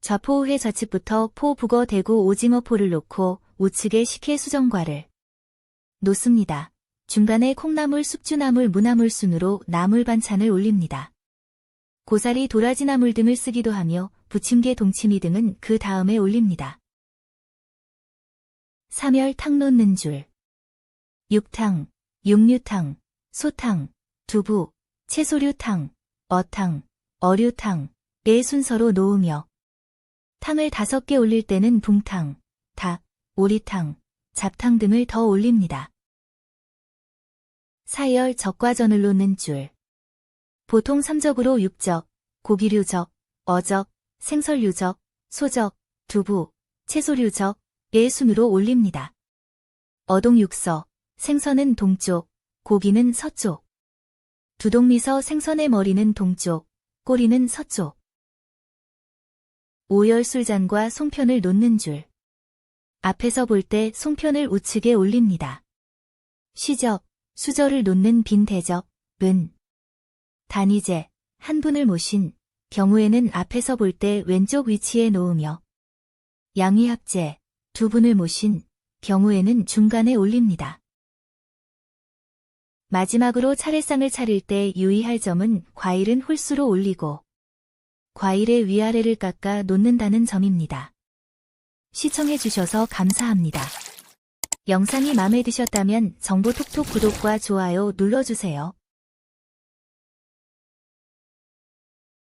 좌포우회 좌측부터 포 북어 대구 오징어 포를 놓고 우측에 식혜 수정과를 놓습니다. 중간에 콩나물 숙주나물 무나물 순으로 나물 반찬을 올립니다. 고사리 도라지나물 등을 쓰기도 하며 부침개 동치미 등은 그 다음에 올립니다. 3열 탕 놓는 줄 육탕, 육류탕, 소탕, 두부, 채소류탕, 어탕, 어류탕, 의 순서로 놓으며 탕을 다섯 개 올릴 때는 붕탕, 닭, 오리탕, 잡탕 등을 더 올립니다. 사열 적과전을 놓는 줄. 보통 삼적으로 육적, 고기류적, 어적, 생설류적, 소적, 두부, 채소류적, 의 순으로 올립니다. 어동육서, 생선은 동쪽, 고기는 서쪽. 두동미서 생선의 머리는 동쪽, 꼬리는 서쪽. 오열 술잔과 송편을 놓는 줄. 앞에서 볼 때 송편을 우측에 올립니다. 시적, 수저를 놓는 빈 대적, 은. 단이제, 한 분을 모신 경우에는 앞에서 볼 때 왼쪽 위치에 놓으며 양위합제, 두 분을 모신 경우에는 중간에 올립니다. 마지막으로 차례상을 차릴 때 유의할 점은 과일은 홀수로 올리고 과일의 위아래를 깎아 놓는다는 점입니다. 시청해주셔서 감사합니다. 영상이 마음에 드셨다면 정보 톡톡 구독과 좋아요 눌러주세요.